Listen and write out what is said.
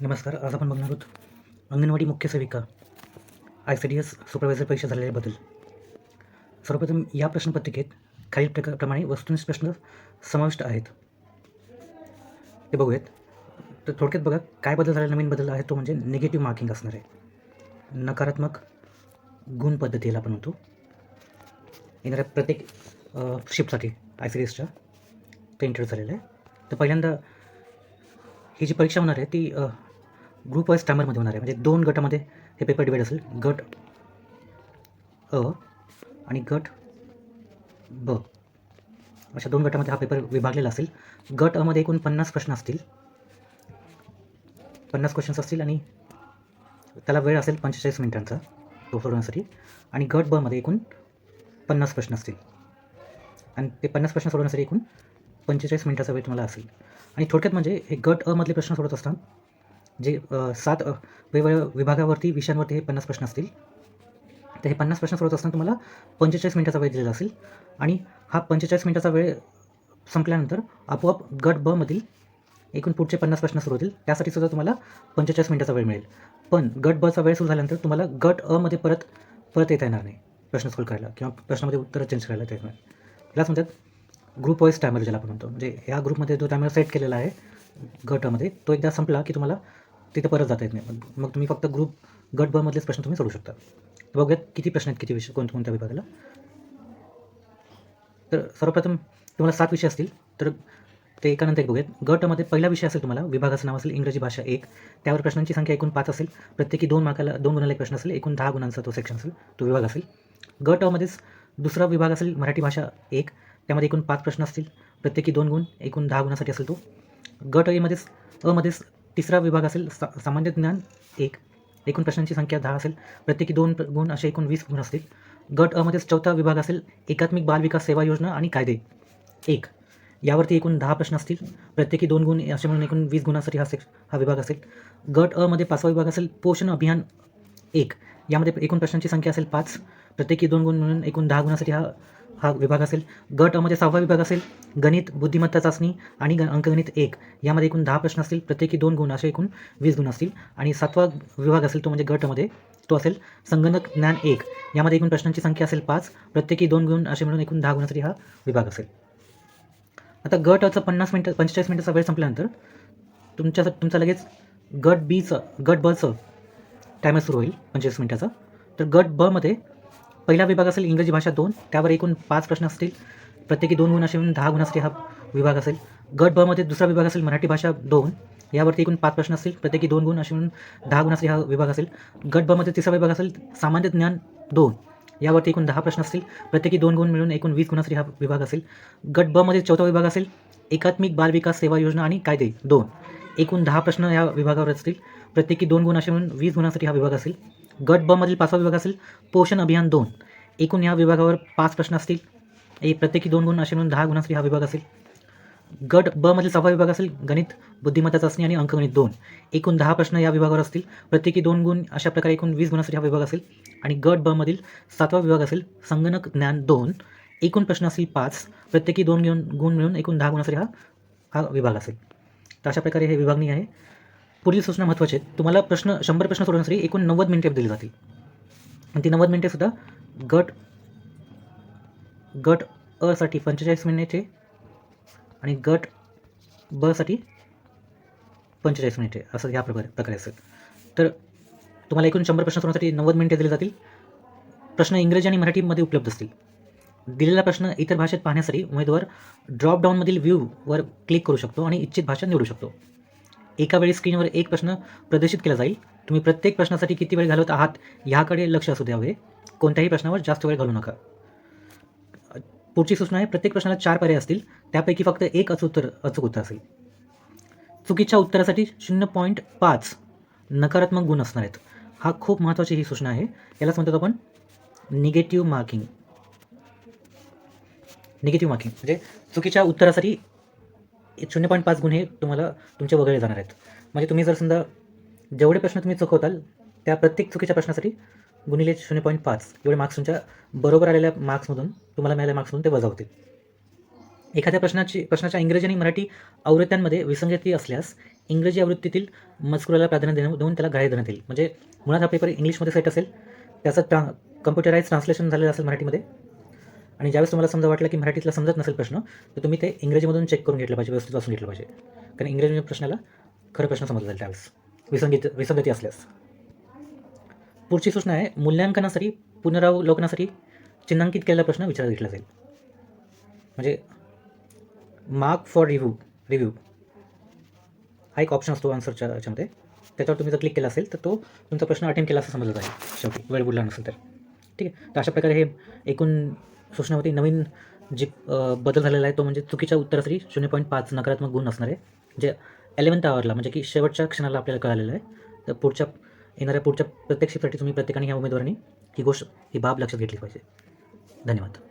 नमस्कार आज आपण बघणार आहोत अंगणवाडी मुख्य सेविका I C D S supervisor परीक्षा झालेल्याबद्दल सर्वप्रथम या प्रश्नपत्रिकेत खालील प्रकारप्रमाणे वस्तुनिष्ठ प्रश्न समाविष्ट आहेत. ते बघूयात. तर थोडक्यात बघा काय बदल झाला नवीन बदल आहे तो म्हणजे निगेटिव्ह मार्किंग असणार आहे. नकारात्मक गुण पद्धतीला आपण म्हणतो. येणाऱ्या प्रत्येक शिफ्टसाठी आय सी डी एसच्या ते इंटरव्ह्यू झालेलं आहे. तर पहिल्यांदा ही जी परीक्षा होणार आहे ती ग्रुप वाईज टायमरमध्ये होणार आहे. म्हणजे दोन गटामध्ये हे पेपर डिवाईड असेल. गट अ आणि गट ब. अशा दोन गटामध्ये हा पेपर विभागलेला असेल. गट अमध्ये एकूण पन्नास प्रश्न असतील. पन्नास क्वेश्चन्स असतील आणि त्याला वेळ असेल पंचेचाळीस मिनिटांचा तो सोडवण्यासाठी. आणि गट बमध्ये एकूण पन्नास प्रश्न असतील. आणि ते पन्नास प्रश्न सोडवण्यासाठी एकूण पंचेचाळीस मिनिटाचा वेळ तुम्हाला असेल. आणि थोडक्यात म्हणजे हे गट अ मधले प्रश्न सोडत असताना जे सात वेगवेगळ्या विभागावरती विषयांवरती हे पन्नास प्रश्न असतील. तर हे पन्नास प्रश्न सोडत असताना तुम्हाला पंचेचाळीस मिनिटाचा वेळ दिलेला असेल. आणि हा पंचेचाळीस मिनिटाचा वेळ संपल्यानंतर आपोआप गट ब मधील एकूण पुढचे पन्नास प्रश्न सुरू होतील. त्यासाठी सुद्धा तुम्हाला पंचेचाळीस मिनिटाचा वेळ मिळेल. पण गट बचा वेळ सुरू झाल्यानंतर तुम्हाला गट अ मध्ये परत परत येता येणार नाही. प्रश्न सोल्व करायला किंवा प्रश्नामध्ये उत्तरं चेंज करायला येत नाही. यालाच म्हणतात ग्रुप वाईज टायमर ज्याला आपण म्हणतो. म्हणजे ह्या ग्रुपमध्ये जो टायमर सेट केलेला आहे गटामध्ये तो एकदा संपला की तुम्हाला तिथे परत जाता येत नाही. मग- तुम्ही फक्त ग्रुप गट ब मधलेच प्रश्न तुम्ही सोडू शकता. बघूयात किती प्रश्न आहेत किती विषय कोणत्या कोणत्या विभागाला तर सर्वप्रथम तुम्हाला सात विषय असतील. तर ते एकानंतर एक बघूयात. गटमध्ये पहिला विषय असेल तुम्हाला विभागाचं नाव असेल इंग्रजी भाषा एक. त्यावर प्रश्नांची संख्या एकूण पाच असेल. प्रत्येकी दोन मार्काला दोन गुणाला एक प्रश्न असेल. एकूण दहा गुणांचा तो सेक्शन असेल तो विभाग असेल. गटमध्येच दुसरा विभाग असेल मराठी भाषा एक. त्यामध्ये एकूण पाच प्रश्न असतील. प्रत्येकी दोन गुण एकूण दहा गुणासाठी असेल तो. गट एमध्येच अमध्येच तिसरा विभाग असेल सा सामान्य ज्ञान एक एकूण प्रश्नांची संख्या दहा असेल प्रत्येकी दोन प्र- गुण असे एकूण वीस गुण असतील. गट अमध्येच चौथा विभाग असेल एकात्मिक बाल विकास सेवा योजना आणि कायदे. एक यावरती एकूण दहा प्रश्न असतील प्रत्येकी दोन गुण असे म्हणून एकूण वीस गुणांसाठी हा सेक्श हा विभाग असेल. गट अमध्ये पाचवा विभाग असेल पोषण अभियान एक यामध्ये एकूण प्रश्नांची संख्या असेल पाच. प्रत्येकी दोन गुण म्हणून एकूण दहा गुणासाठी हा हा विभाग असेल. गट अमध्ये सहावा विभाग असेल. गणित बुद्धिमत्ता चाचणी आणि अंकगणित एक. यामध्ये एकूण दहा प्रश्न असतील. प्रत्येकी दोन गुण असे एकूण वीस गुण असतील. आणि सातवा विभाग असेल तो म्हणजे गटमध्ये तो असेल संगणक ज्ञान एक. यामध्ये एकूण प्रश्नांची संख्या असेल पाच. प्रत्येकी दोन गुण असे मिळून एकूण दहा गुणासाठी हा विभाग असेल. आता गट अचा पन्नास मिनटं पंचेचाळीस मिनटाचा वेळ संपल्यानंतर तुमच्या तुमचा लगेच गट बीचं गट बचं टायमर सुरू होईल पंचवीस मिनटाचा. तर गट बमध्ये पहिला विभाग असेल इंग्रजी भाषा दोन त्यावर एकूण पाच प्रश्न असतील. प्रत्येकी दोन गुण असे मिळून दहा गुणासाठी हा विभाग असेल. गट ब मध्ये दुसरा विभाग असेल मराठी भाषा दोन यावरती एकूण पाच प्रश्न असतील. प्रत्येकी दोन गुण असे मिळून दहा गुणासाठी हा विभाग असेल. गट ब मध्ये तिसरा विभाग असेल सामान्य ज्ञान दोन यावरती एकूण दहा प्रश्न असतील. प्रत्येकी दोन गुण मिळून एकूण वीस गुणासाठी हा विभाग असेल. गट ब मध्ये चौथा विभाग असेल एकात्मिक बाल विकास सेवा योजना आणि कायदे दोन एकूण दहा प्रश्न या विभागावर असतील. प्रत्येकी दोन गुण असे म्हणून वीस गुणांसाठी हा विभाग असेल. गट ब मधील पाचवा विभाग असेल पोषण अभियान दोन. एकूण या विभागावर पाच प्रश्न असतील. ए प्रत्येकी दोन गुण असे म्हणून दहा गुणांसाठी हा विभाग असेल. गट ब मधील सहावा विभाग असेल गणित बुद्धिमत्ता चाचणी आणि अंकगणित दोन. एकूण दहा प्रश्न या विभागावर असतील. प्रत्येकी दोन गुण अशा प्रकारे एकूण वीस गुणांसाठी हा विभाग असेल. आणि गट ब मधील सातवा विभाग असेल संगणक ज्ञान दोन. एकूण प्रश्न असतील पाच. प्रत्येकी दोन गुण गुण मिळून एकूण दहा गुणांसाठी हा हा विभाग असेल. तर अशा प्रकारे हे विभागणी आहे. पुढील सूचना महत्त्वाचे आहेत. तुम्हाला प्रश्न शंभर प्रश्न सोडवण्यासाठी एकूण नव्वद मिनिटे दिली जातील. आणि ती नव्वद मिनिटेसुद्धा गट गट असाठी पंचेचाळीस मिनिटे आणि गट बसाठी पंचेचाळीस मिनिटे असं ह्या प्रकारे प्रकारे असेल. तर तुम्हाला एकूण शंभर प्रश्न सोडवण्यासाठी नव्वद मिनिटे दिली जातील. प्रश्न इंग्रजी आणि मराठीमध्ये उपलब्ध असतील. दिलेला प्रश्न इतर भाषेत पाहण्यासाठी उमेदवार ड्रॉपडाऊनमधील व्ह्यूवर क्लिक करू शकतो आणि इच्छित भाषा निवडू शकतो. एका वेळी स्क्रीनवर एक प्रश्न प्रदर्शित केला जाईल. तुम्ही प्रत्येक प्रश्नासाठी किती वेळ घालवत आहात ह्याकडे लक्ष असू द्यावे. कोणत्याही प्रश्नावर जास्त वेळ घालू नका. पुढची सूचना आहे प्रत्येक प्रश्नाला चार पर्याय असतील. त्यापैकी फक्त एक अचूक उत्तर अचूक उत्तर असेल. चुकीच्या उत्तरासाठी शून्य पॉईंट पाच नकारात्मक गुण असणार आहेत. हा खूप महत्त्वाची ही सूचना आहे. यालाच म्हणतात आपण निगेटिव्ह मार्किंग निगेटिव्ह मार्किंग म्हणजे चुकीच्या उत्तरासाठी शून्य पॉईंट पाच गुन्हे तुम्हाला तुमचे वगळले जाणार आहेत. म्हणजे तुम्ही जर समजा जेवढे प्रश्न तुम्ही चुकवताल त्या प्रत्येक चुकीच्या प्रश्नासाठी गुणिले शून्य पॉईंट पाच. एवढे मार्क्स तुमच्या बरोबर आलेल्या मार्क्समधून तुम्हाला मिळालेल्या मार्क्समधून ते वजा होतील. एखाद्या प्रश्नाची प्रश्नाच्या इंग्रजी आणि मराठी आवृत्त्यांमध्ये विसंगती असल्यास इंग्रजी आवृत्तीतील मजकुराला प्राधान्य देणं देऊन त्याला ग्राह्य देण्यात येईल. म्हणजे मुळात हा पेपर इंग्लिशमध्ये सेट असेल त्याचं ट्रा कम्प्युटराईज ट्रान्सलेशन झालेलं असेल मराठीमध्ये आणि ज्यावेळेस तुम्हाला समजा वाटलं की मराठीतला समजत नसेल प्रश्न तर तुम्ही ते इंग्रजीमधून चेक करून घेतलं पाहिजे व्यवस्थित वाचून घेतलं पाहिजे. कारण इंग्रजी प्रश्नाला खरं प्रश्न समजला जाईल त्यावेळेस. विसंगीत विसंगती असल्यास. पुढची सूचना आहे मूल्यांकनासाठी पुनरावलोकनासाठी चिन्हांकित केलेला प्रश्न विचारात घेतला जाईल. म्हणजे मार्क फॉर रिव्ह्यू रिव्ह्यू हा एक ऑप्शन असतो आन्सरच्या याच्यामध्ये त्याच्यावर तुम्ही जर क्लिक केला असेल तर तो तुमचा प्रश्न अटेंड केला असं समजला जाईल. शेवटी वेळ बुडला नसेल तर. ठीक आहे? तर अशा प्रकारे हे एकूण सूचना होती नवीन जे बदल झालेला आहे तो म्हणजे चुकीच्या उत्तरासाठी शून्य पॉईंट पाच नकारात्मक गुण असणार आहे. जे एलेवन्थ आवरला म्हणजे की शेवटच्या क्षणाला आपल्याला कळालेलं आहे. तर पुढच्या येणाऱ्या पुढच्या प्रत्येक शिफ्टसाठी तुम्ही प्रत्येकाने या उमेदवारांनी ही गोष्ट ही बाब लक्षात घेतली पाहिजे. धन्यवाद.